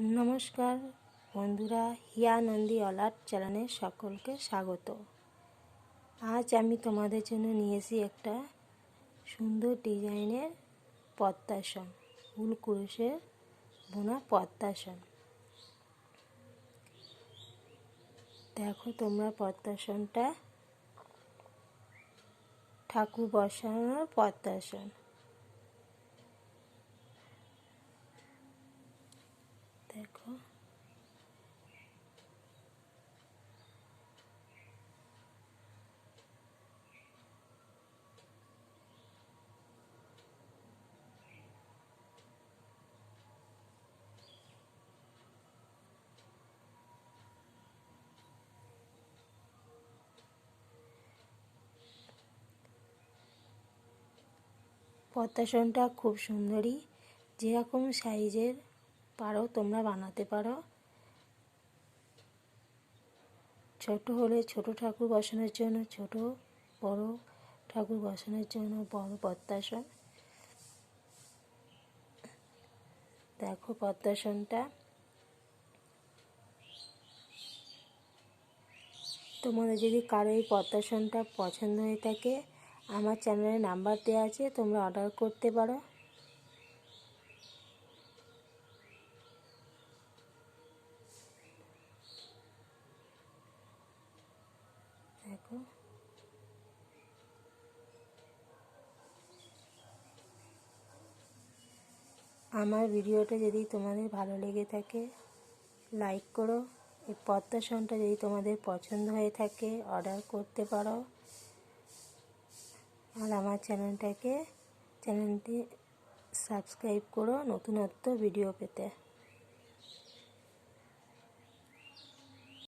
নমস্কার বন্ধুরা, হিয়া নন্দী অলাট চ্যানেলে সকলকে স্বাগত। আজ আমি তোমাদের জন্য নিয়েছি একটা সুন্দর ডিজাইনের পদ্মাসন, উল কুরুশের বোনা পদ্মাসন। দেখো তোমরা পদ্মাসনটা ঠাকুর বসানোর পদ্মাসন। দেখো। পদ্মাসনটা খুব সুন্দরী যেরকম সাইজের। পারো, তোমরা বানাতে পারো। ছোট হলে ছোট ঠাকুর বসানোর জন্য, ছোট, বড় ঠাকুর বসানোর জন্য বড় পদ্মাসন দেখো পদ্মাসনটা তোমাদের যদি কারও এই পদ্মাসনটা পছন্দ হয়ে থাকে, আমার চ্যানেলে নাম্বার দেওয়া আছে, তোমরা অর্ডার করতে পারো। আমার ভিডিওটা যদি তোমাদের ভালো লেগে থাকে লাইক করো। এই পদ্মাসনটা যদি তোমাদের পছন্দ হয়ে থাকে অর্ডার করতে পারো। আর আমার চ্যানেলটাকে, চ্যানেলটি সাবস্ক্রাইব করো নতুনত্ব ভিডিও পেতে।